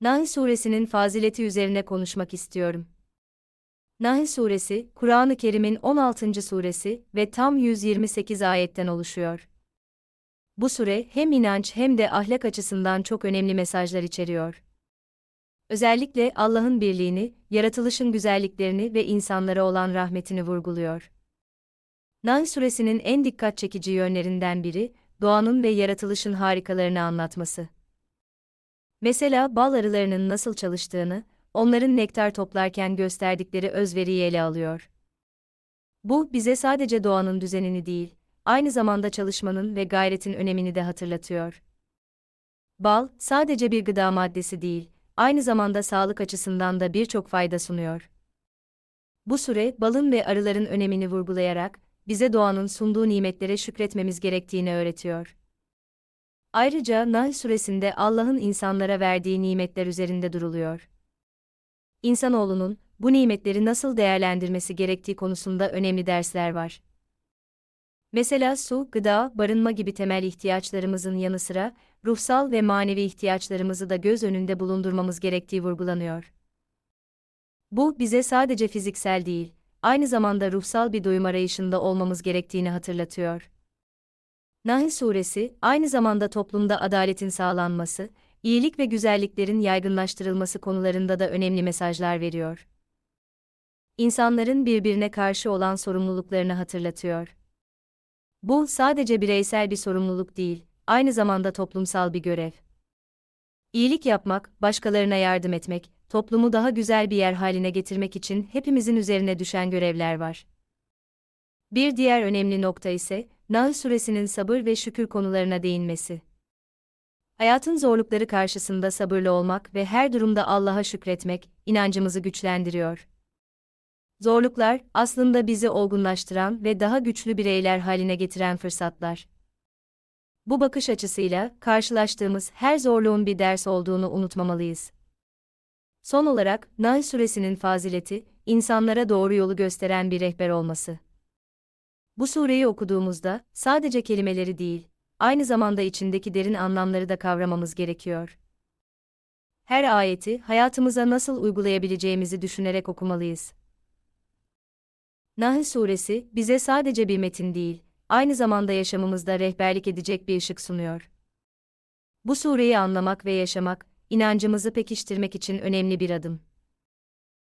Nahl suresinin fazileti üzerine konuşmak istiyorum. Nahl suresi, Kur'an-ı Kerim'in 16. suresi ve tam 128 ayetten oluşuyor. Bu sure hem inanç hem de ahlak açısından çok önemli mesajlar içeriyor. Özellikle Allah'ın birliğini, yaratılışın güzelliklerini ve insanlara olan rahmetini vurguluyor. Nahl suresinin en dikkat çekici yönlerinden biri, doğanın ve yaratılışın harikalarını anlatması. Mesela bal arılarının nasıl çalıştığını, onların nektar toplarken gösterdikleri özveriyi ele alıyor. Bu, bize sadece doğanın düzenini değil, aynı zamanda çalışmanın ve gayretin önemini de hatırlatıyor. Bal, sadece bir gıda maddesi değil, aynı zamanda sağlık açısından da birçok fayda sunuyor. Bu süre, balın ve arıların önemini vurgulayarak, bize doğanın sunduğu nimetlere şükretmemiz gerektiğini öğretiyor. Ayrıca Nahl suresinde Allah'ın insanlara verdiği nimetler üzerinde duruluyor. İnsanoğlunun bu nimetleri nasıl değerlendirmesi gerektiği konusunda önemli dersler var. Mesela su, gıda, barınma gibi temel ihtiyaçlarımızın yanı sıra ruhsal ve manevi ihtiyaçlarımızı da göz önünde bulundurmamız gerektiği vurgulanıyor. Bu bize sadece fiziksel değil, aynı zamanda ruhsal bir doyum arayışında olmamız gerektiğini hatırlatıyor. Nahl suresi, aynı zamanda toplumda adaletin sağlanması, iyilik ve güzelliklerin yaygınlaştırılması konularında da önemli mesajlar veriyor. İnsanların birbirine karşı olan sorumluluklarını hatırlatıyor. Bu sadece bireysel bir sorumluluk değil, aynı zamanda toplumsal bir görev. İyilik yapmak, başkalarına yardım etmek, toplumu daha güzel bir yer haline getirmek için hepimizin üzerine düşen görevler var. Bir diğer önemli nokta ise Nahl suresinin sabır ve şükür konularına değinmesi. Hayatın zorlukları karşısında sabırlı olmak ve her durumda Allah'a şükretmek inancımızı güçlendiriyor. Zorluklar aslında bizi olgunlaştıran ve daha güçlü bireyler haline getiren fırsatlar. Bu bakış açısıyla karşılaştığımız her zorluğun bir ders olduğunu unutmamalıyız. Son olarak Nahl suresinin fazileti insanlara doğru yolu gösteren bir rehber olması. Bu sureyi okuduğumuzda sadece kelimeleri değil, aynı zamanda içindeki derin anlamları da kavramamız gerekiyor. Her ayeti hayatımıza nasıl uygulayabileceğimizi düşünerek okumalıyız. Nahl suresi bize sadece bir metin değil, aynı zamanda yaşamımızda rehberlik edecek bir ışık sunuyor. Bu sureyi anlamak ve yaşamak, inancımızı pekiştirmek için önemli bir adım.